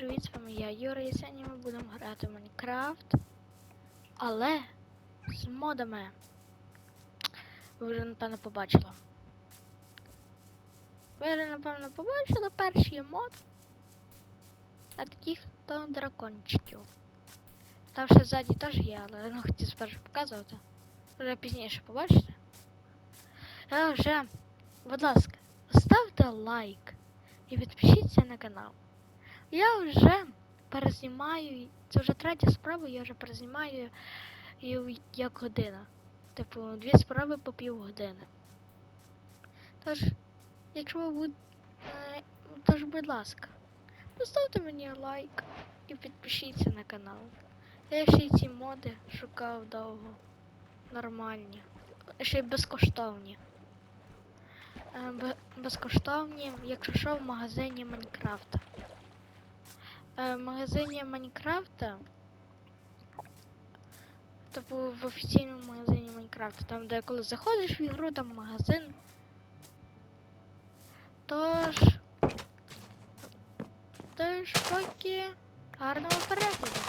привіт, з вами я, Юра, і сьогодні ми будемо грати в Майнкрафт, але з модами. Ви вже, напевно, побачили. Ви вже, напевно, побачили перший мод. А таких то дракончиків. Там ще ззаді теж є, але я хотів спершу показувати. Вже пізніше побачите. А вже, будь ласка, ставте лайк і підпишіться на канал. Я вже перезнімаю, це вже третя справа, я вже перезнімаю як година. Типу, дві справи по півгодини. Тож, якщо ви будете, тож, будь ласка, поставте мені лайк і підпишіться на канал. Я ще й ці моди шукав довго. Нормальні. Ще й безкоштовні. Е, бе- Безкоштовні, якщо що, в магазині Майнкрафта. Е, В магазині Майнкрафта. Типу в офіційному магазині Майнкрафта. Там, де коли заходиш в ігру, там магазин. Тож. Тож поки гарного перегляду.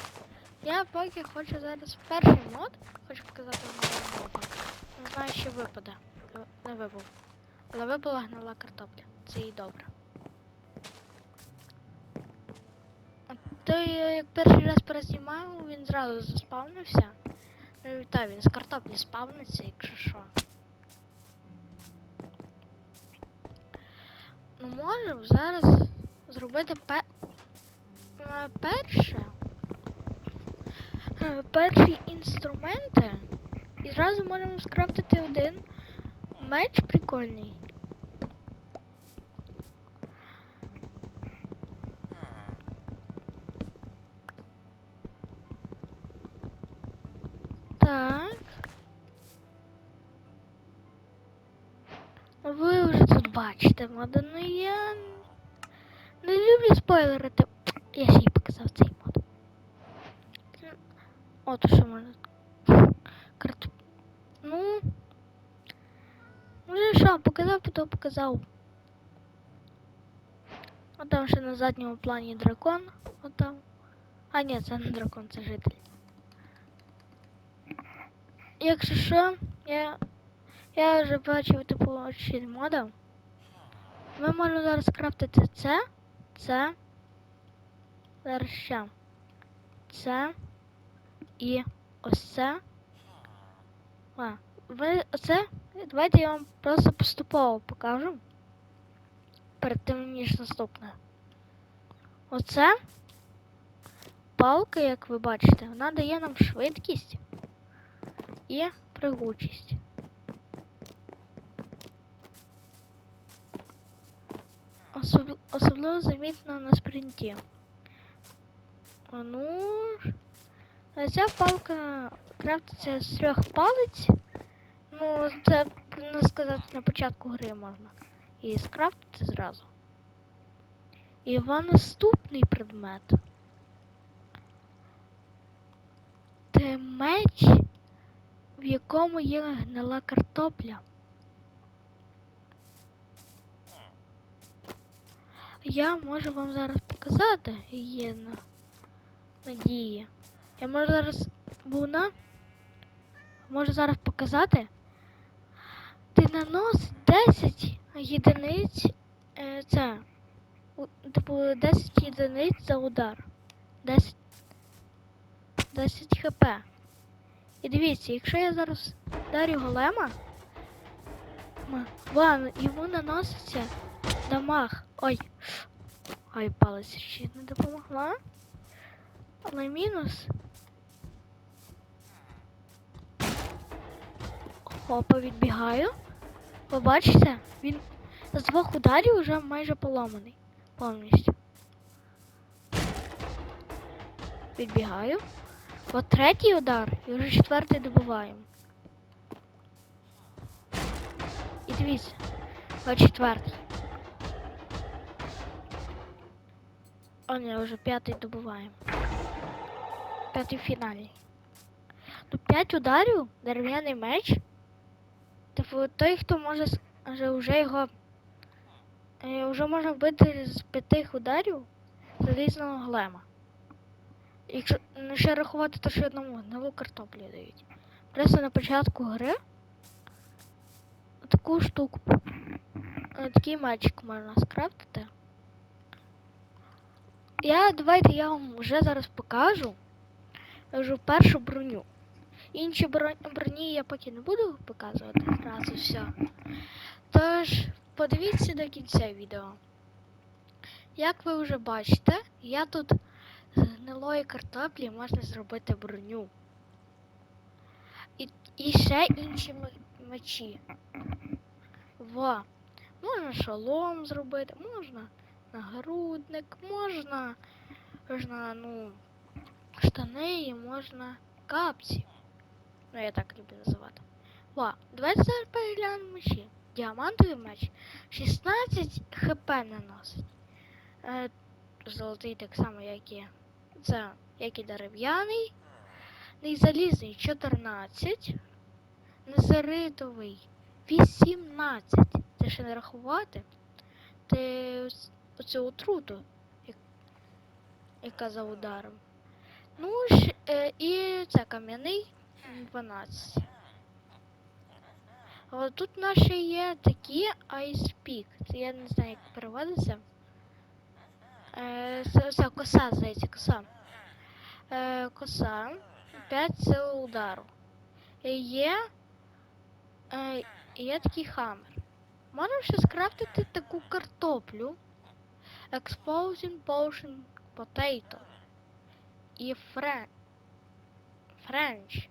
Я поки хочу зараз перший мод. Хочу показати вам мод. Не знаю, що випаде. Е, Не випав. Але випала гнила картопля. Це і добре. А То я як перший раз перезнімав, він зразу заспавнився. Ну і та він з картоплі спавниться, якщо що. Ну можемо зараз зробити пе... е, перше. е, Перші інструменти. І зразу можемо скрафтити один меч прикольний. тут бачите, мода. Ну я не люблю спойлерити. Я ще й показав цей мод. От що можна. Карту. Ну. Вже що, показав, потім показав. От там ще на задньому плані дракон. От там. А ні, це не дракон, це житель. Якщо що, я, я вже бачив типу ще мода. Ми можемо зараз крафтити це, це, зараз ще. Це і ось це. А, ви оце? Давайте я вам просто поступово покажу. Перед тим, ніж наступне. Оце палка, як ви бачите, вона дає нам швидкість і пригучість. Особ... Особливо замітно на спринті. А ну. Ця палка крафтиться з трьох палець. Ну, це не сказати на початку гри можна. І скрафтити зразу. І вам наступний предмет. Це меч, в якому є гнила картопля. Я можу вам зараз показати її на надії. Я можу зараз буна. Можу зараз показати. Ти наносить 10 єдиниць. Е, це. Типу 10 єдиниць за удар. 10. 10 хп. І дивіться, якщо я зараз дарю голема, м, вон, йому наноситься дамаг. Ой. Ой, палець ще не допомогла. Але мінус. Опа, відбігаю. Ви бачите, він з двох ударів вже майже поламаний. Повністю. Відбігаю. От третій удар і вже четвертий добиваємо. І дивіться. От четвертий. О, ні, вже п'ятий добиваємо. П'ятий фінальний. Ну, п'ять ударів, дерев'яний меч. Типу, той, хто може вже, його. е, Вже можна вбити з п'яти ударів. З залізного глема. Якщо ну, ще рахувати, то що одному нову картоплю дають. Просто на початку гри таку штуку. е, Такий мальчик можна скрафтити. Я давайте я вам вже зараз покажу вже першу броню. Інші бро- броні я поки не буду показувати зразу все. Тож, подивіться до кінця відео. Як ви вже бачите, я тут з гнилої картоплі можна зробити броню. І, і ще інші мечі. Во. Можна шолом зробити, можна нагрудник, можна, можна, ну, штани і можна капці. Ну, я так люблю називати. Во, давайте зараз переглянемо мечі. Діамантовий меч 16 хп наносить. Е, золотий так само, як і це, як і дерев'яний. Ну залізний 14. Незаритовий 18. Це ще не рахувати. Ти оцю отруту, як- яка за ударом. Ну ж, е, і це кам'яний 12. А тут наші є такі Ice Peak. Це я не знаю, як переводиться. Е, це, коса, здається, коса. Е, коса. 5 сил удару. І Є, е, є такий хаммер. Можемо ще скрафтити таку картоплю. Exposing Potion Potato. І фре... Френч.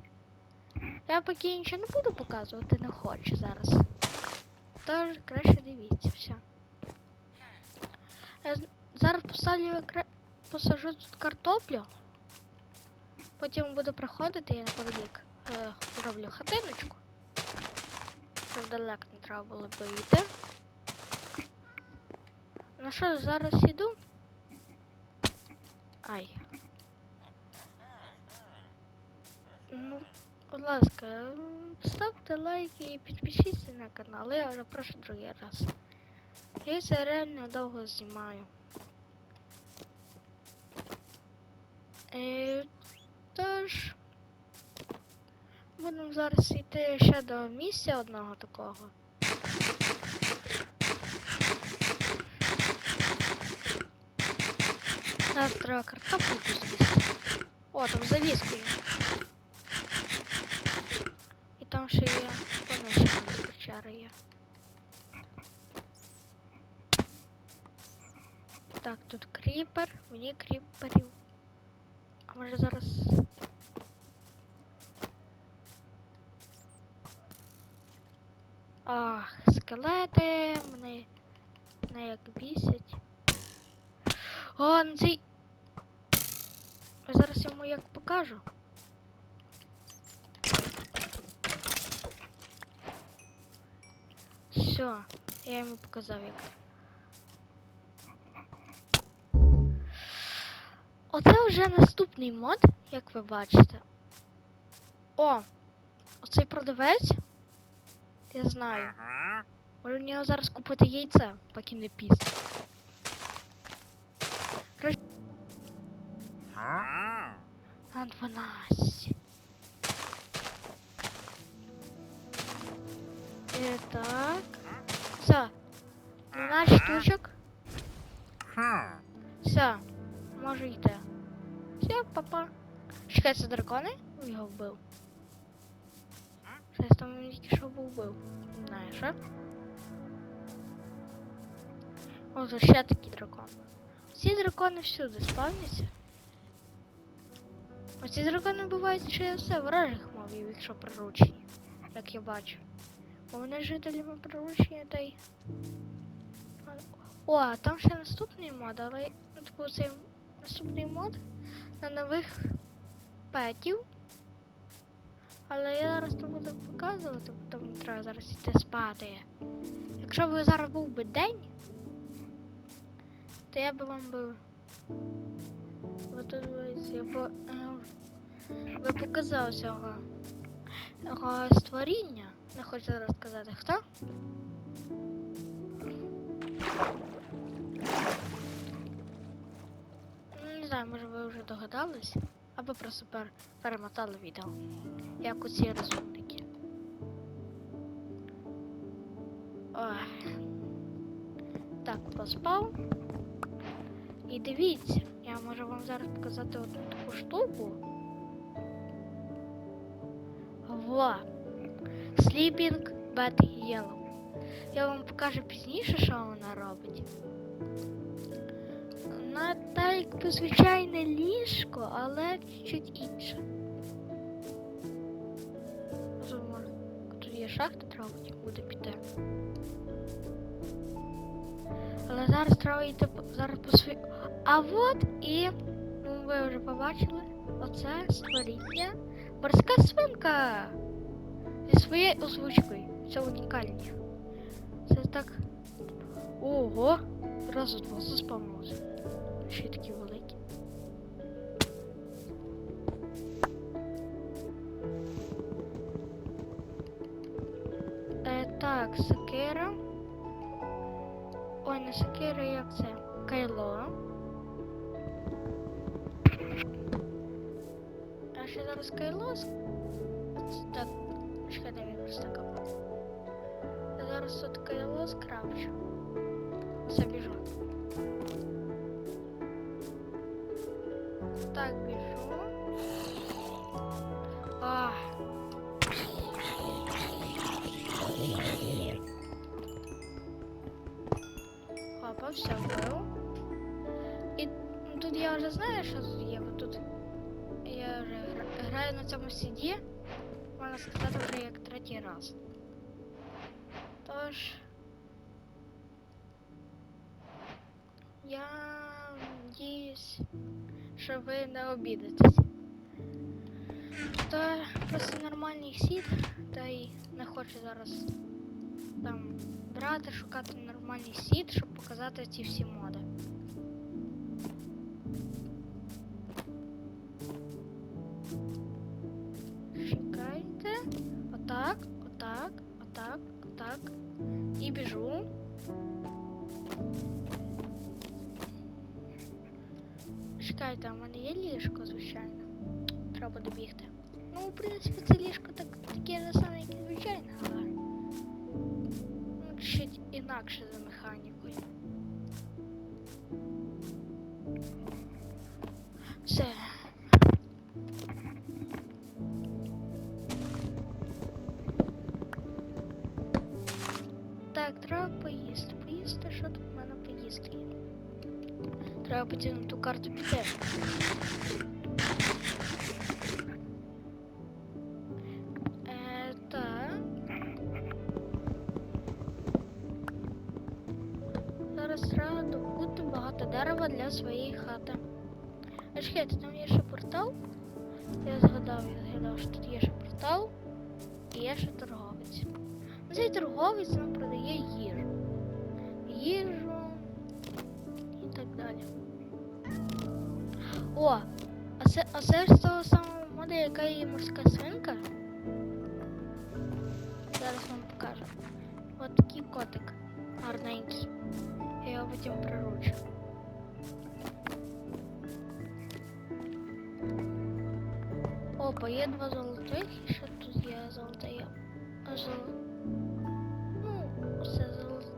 Я поки нічого не буду показувати, не хочу зараз. Тож краще дивіться все. Я зараз екра- посажу тут картоплю. Потім буду проходити і неподалік роблю хатиночку. Щоб далеко не треба було б йти. Ну що, зараз іду. Ай. Ну, будь ласка, ставте лайки і підпишіться на канал. Я вже прошу другий раз. Я це реально довго знімаю. Е, тож, будемо зараз йти ще до місця одного такого. Зараз треба картоплю з'їсти. О, там завіски є. І там ще є поміщення печери є. Так, тут кріпер, мені кріперів. А може зараз. Ах, скелети мене, мене як бісять. Цей. Я зараз йому як покажу. Все, я йому показав як. Оце вже наступний мод, як ви бачите. О! Оцей продавець. Я знаю. Може в нього зараз купити яйце, поки не пізно. На 12. І так. Все. 12 штучок. Все. Можу йти. Все, папа. Чекай, це дракони? Його вбив. Щось там він тільки що був вбив. Не знаю, що? О, ще дракон. Ці дракони всюди спавняться. Оці дракони бувають через все ворожих мовів, якщо приручені, як я бачу. Бо вони жителями приручені та й. О, а там ще наступний мод, але типу цей наступний мод на нових петів. Але я зараз не буду показувати, тому треба зараз йти спати. Якщо б зараз був би день, то я би вам би. От тут ось я е, показав цього, створіння. Не хочу зараз сказати хто. знаю, може ви вже догадались, або просто пер... перемотали відео. Як оці розумники. Ой. Так, поспав. І дивіться, я можу вам зараз показати одну таку штуку. Во. Sleeping Bad Yellow. Я вам покажу пізніше, що вона робить. Вона та якби звичайне ліжко, але чуть інше. Тут є шахта, треба буде піти. Але зараз треба йти зараз по свій. А от і ну, ви вже побачили оце створіння. Морська свинка зі своєю озвучкою. Це унікальні. Це так. Ого! Разу два заспавнилося. Ще такі великі. Е, так, сокира. Ой, не сокира, як це? Кайло. А ще зараз кайло. с- Так, чекайте, він просто так копав. Я зараз тут кайло скрафчу. Все біжу. Так, біжу. Все вбив. І ну, тут я вже знаю, що тут є, бо тут я вже гра- граю на цьому сіді, можна сказати, вже як третій раз. Тож. Я надіюсь, що ви не обідетесь. Та просто нормальний сід, та й не хочу зараз там брати, шукати нормальний сід, щоб показати ці всі моди. Чекайте. Отак, отак, отак, отак. І біжу. Чекайте, а в мене є ліжко, звичайно. Треба добігти. Ну, в принципі, це ліжко так, таке ж саме, як і звичайне, але. Ну, чуть Інакше за механікою. Все. Так, треба поїсти. Поїсти, що тут в мене поїсти? Треба на ту карту піти. Дерева для своєї хати. А чекайте, там є ще портал. Я згадав, я згадав, що тут є ще портал і є ще торговець. Цей торговець нам продає їжу. Їжу і так далі. О! А це, а це ж того самого мода, яка є морська свинка. Зараз вам покажу. От такий котик гарненький. Я його потім приручу. Опа, є два золотих і ще тут є золоте. а, Зол... Ну, це золоті.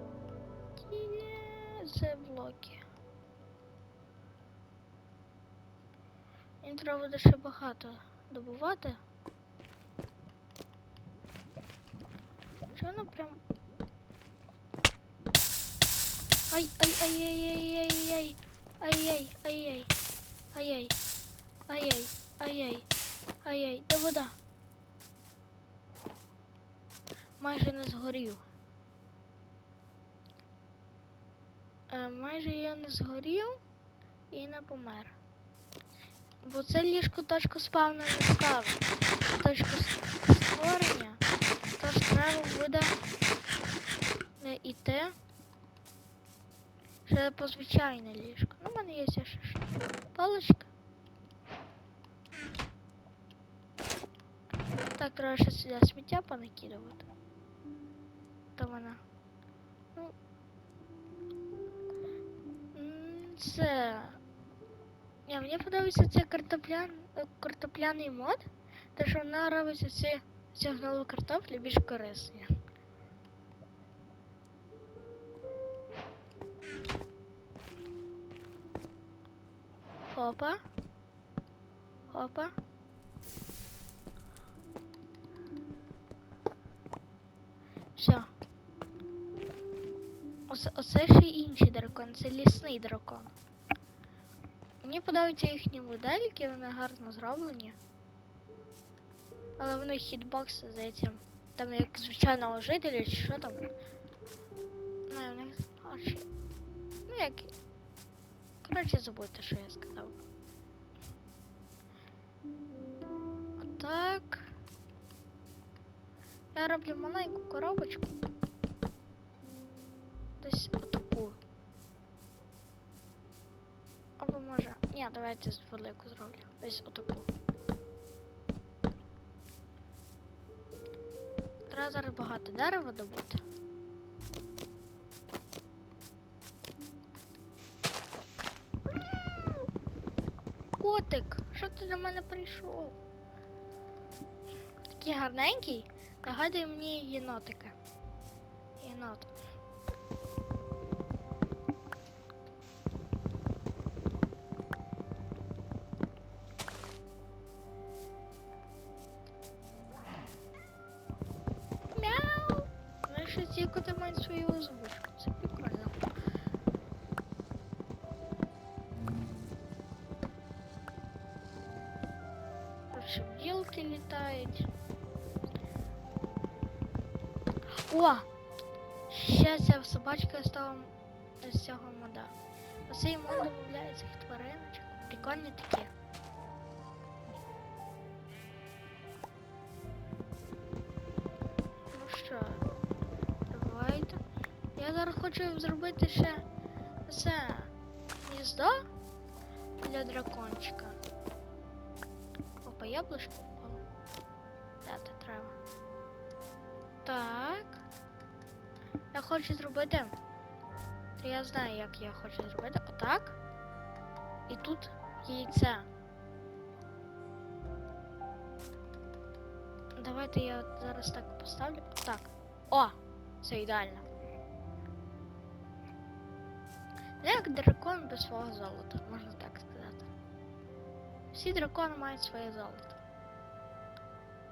Це блоки. Мені треба буде ще багато добувати. Чи воно прям. Ай, ай, ай, ай, ай, ай, ай, ай, ай, ай, ай, ай, ай, ай, ай, ай, ай, ай, де вода? Майже не згорів. Е, майже я не згорів і не помер. Бо це ліжко точку спавна не ставить. Точку створення. Тож треба буде не йти. Ще по звичайне ліжко. Ну, в мене є ще паличка. Так, треба ще сюди сміття понакидувати. То вона. Ну. Це. Ні, мені подобається цей картоплян, е, картопляний мод, те, що вона робить ці сигнали картоплі більш корисні. Опа. Опа. Все. Оце, оце ще інший дракон, це лісний дракон. Мені подобаються їхні модельки, вони гарно зроблені. Але в них хітбокси, здається, там як звичайного жителя, чи що там. Ну, в них очі. Ну як. Коротше, забудьте, що я сказав. Отак. Я роблю маленьку коробочку. Десь отаку. Або може. Ні, давайте велику зроблю. Десь отаку. Треба зараз багато дерева добути. Котик, що ти до мене прийшов? Такий гарненький. Нагадує мені єнотика. Єнот. Ці мають свою озвучку. Це прикольно. Короче, бджілки літають. О! Ще ця собачка стала з цього мода. Оцей мод додає цих твариночок. Прикольні такі. Ще це гніздо для дракончика. Опа, яблучко впало. Дати треба. Так. Я хочу зробити. Та я знаю, як я хочу зробити. Отак. І тут яйце. Давайте я зараз так поставлю. Так. О! Це ідеально. Як дракон без свого золота, можна так сказати. Всі дракони мають своє золото.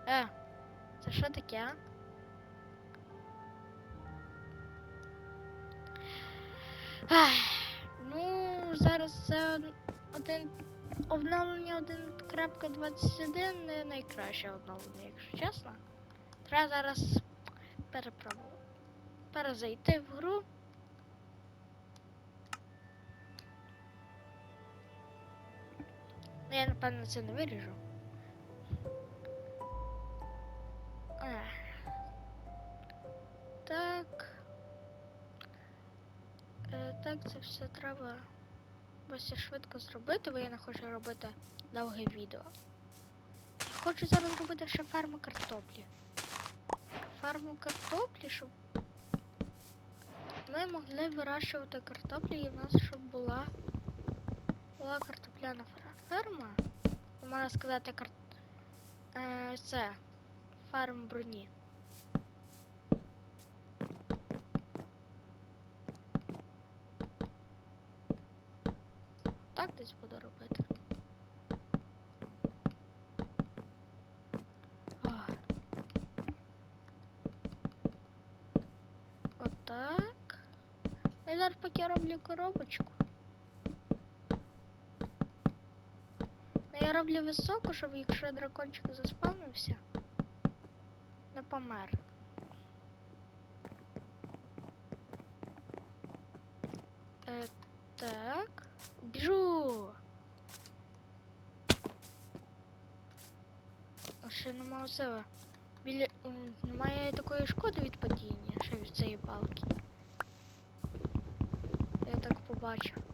Е, це що таке? а? Ах, ну, зараз це од- один обновлення 1.21 не найкраще обновлення, якщо чесно. Треба зараз перепробувати. Перезайти в гру. Ну, Я напевно це не виріжу. Так. Е, так, це все треба досить швидко зробити, бо я не хочу робити довге відео. Хочу зараз зробити ще ферму картоплі. Ферму картоплі, щоб ми могли вирощувати картоплі і в нас щоб була, була картопляна фер- ферма. Можна сказати, кар... е, це ферм броні. Так десь буду робити. Отак. Я зараз поки роблю коробочку. Ну, Я роблю високу, щоб якщо дракончик заспавнився, не помер. Е, так. Біжу. Ще нема цього. Біля немає такої шкоди від падіння, ще від цієї палки. Я так побачив.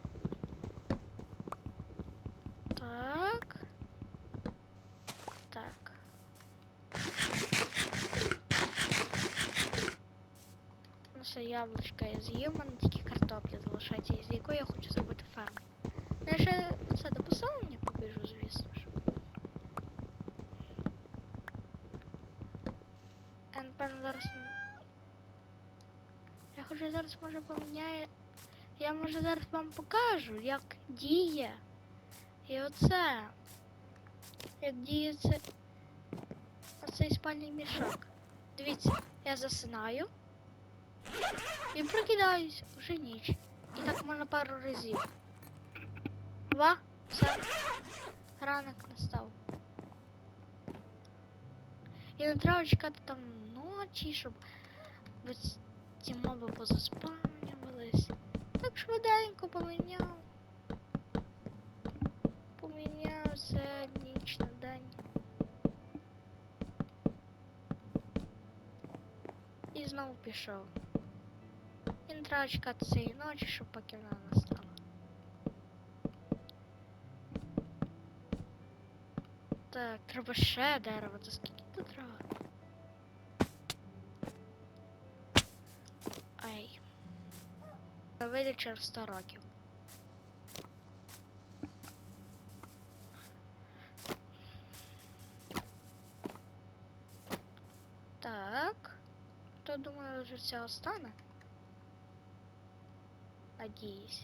яблучка я з'їв, в мене тільки картопля залишається, із якої я хочу зробити ферму. Ну, я ще все до поселення побіжу, звісно ж. Е, ну, я зараз. Я хочу зараз може поміняю. Я може зараз вам покажу, як діє. І оце. Як діє це оцей спальний мішок. Дивіться, я засинаю. І прокидаюсь вже ніч. І так можна пару разів. Два, все. Ранок настав. І не треба чекати там ночі, щоб ось ці моби позаспавнювались. Так швиденько поміняв. Поміняв все ніч на день. І знову пішов. Чекати цієї ночі, щоб поки вона настала. Так, треба ще дерево, то скільки тут треба? Ай. Вийде через 100 років. Так. То думаю, вже все остане. Надіюсь.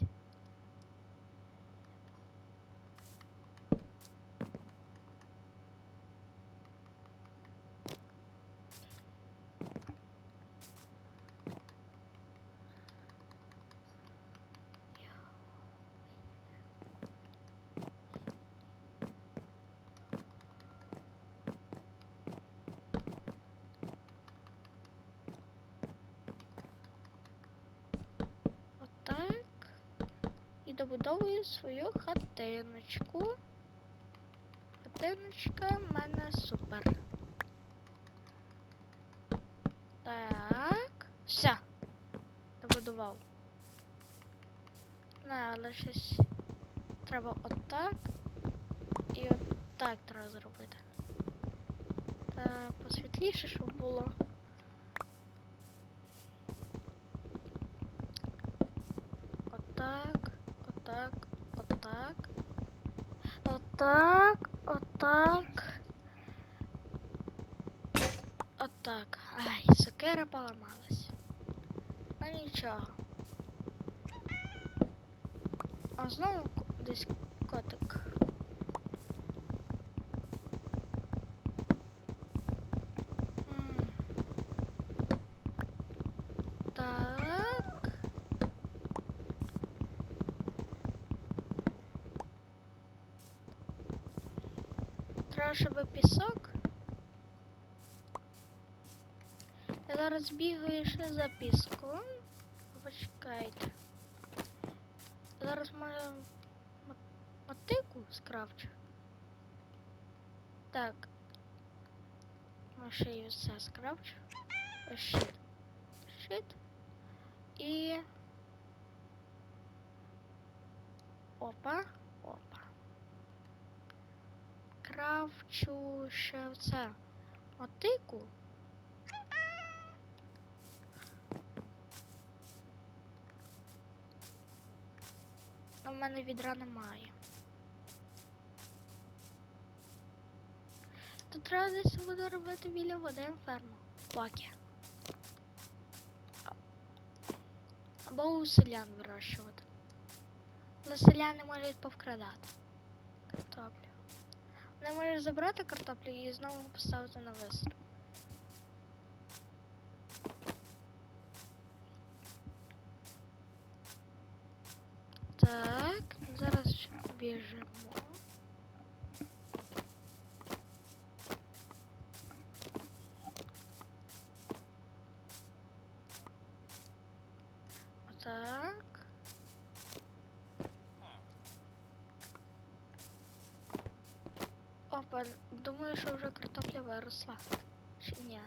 Отак. І добудовую свою хатиночку. Хатиночка в мене супер. Так. Все. Добудував. Не, але щось треба отак. І отак треба зробити. Так, посвітліше, щоб було. Отак. Ай, сокира поламалась. Ну нічого. А знову десь котик. Так. Треба, щоб. Зараз бігаю ще за. Почекайте. Зараз маю мо- мотику скрафчу. Так. Й все скрафчу. Щит. Щит. І. Опа. Опа. Кравчу ще це мотику. В мене відра немає. Тут треба десь воду робити біля води інферно. Плаки. Або у селян вирощувати. Але селяни можуть повкрадати картоплю. Вони можуть забрати картоплю і знову поставити на висадку. біжимо. Так. Опа, думаю, що вже картопля виросла. Чи ні?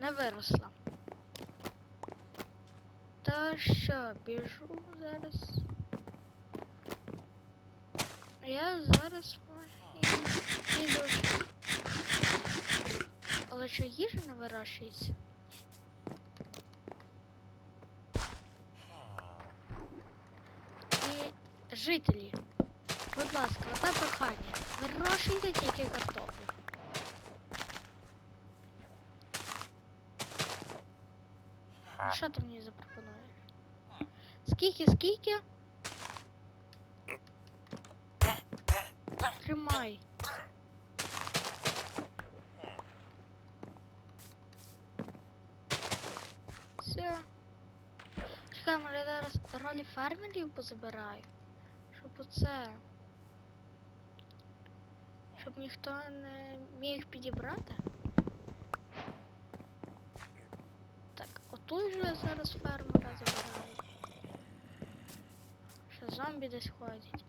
Не виросла. Та що, біжу зараз. Я зараз піду. Але що їжа не вирощується? І жителі, будь ласка, одне прохання. Вирощуйте тільки картоплю. що ти мені запропонуєш? Скільки, скільки? Тримай. Все. Чекай, може я зараз ролі фермерів позабираю. Щоб оце. Щоб ніхто не міг підібрати. Так, отут же зараз фермера забираю. Ще зомбі десь ходять.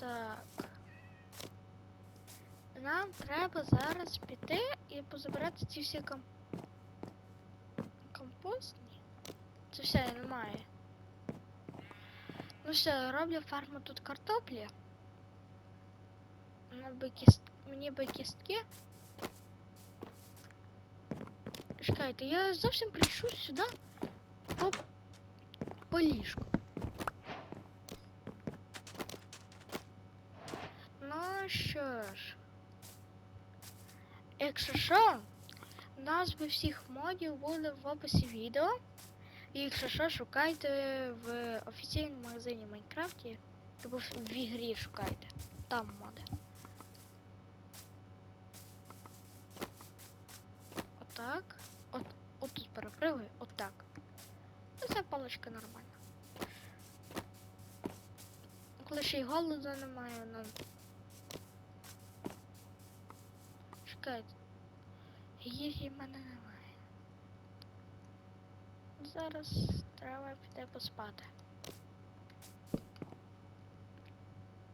так. Нам треба зараз піти і позабирати ці всі ком... компостні. Це все немає. Ну все, роблю ферму тут картоплі. Мені би кіст... Мені би кістки. Чекайте, я зовсім прийшов сюди по, по ліжку. Що ж. Якщо що, назви всіх модів буде в описі відео. Якщо що, шукайте в офіційному магазині Майнкрафті. Або в ігрі шукайте. Там моди. Отак. От, отут перепригую, отак. Ну, ця паличка нормальна. Коли ще й голоду немає, ну. Чекайте. Їжі в мене немає. Зараз треба піти поспати.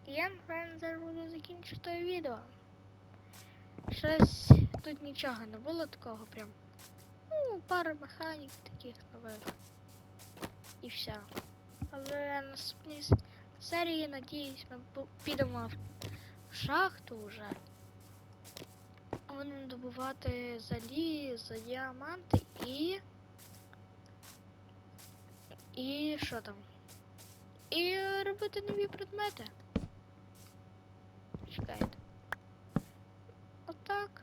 Я, напевно, зараз буду закінчити відео. Щось тут нічого не було такого прям. Ну, пара механік таких нових. І все. Але на наступній серії, надіюсь, ми підемо в шахту вже. Будемо добувати залізо, діаманти і. І що там? І робити нові предмети. Чекайте. Отак.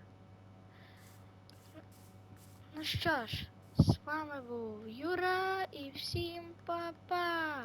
Ну що ж, з вами був Юра і всім па-па!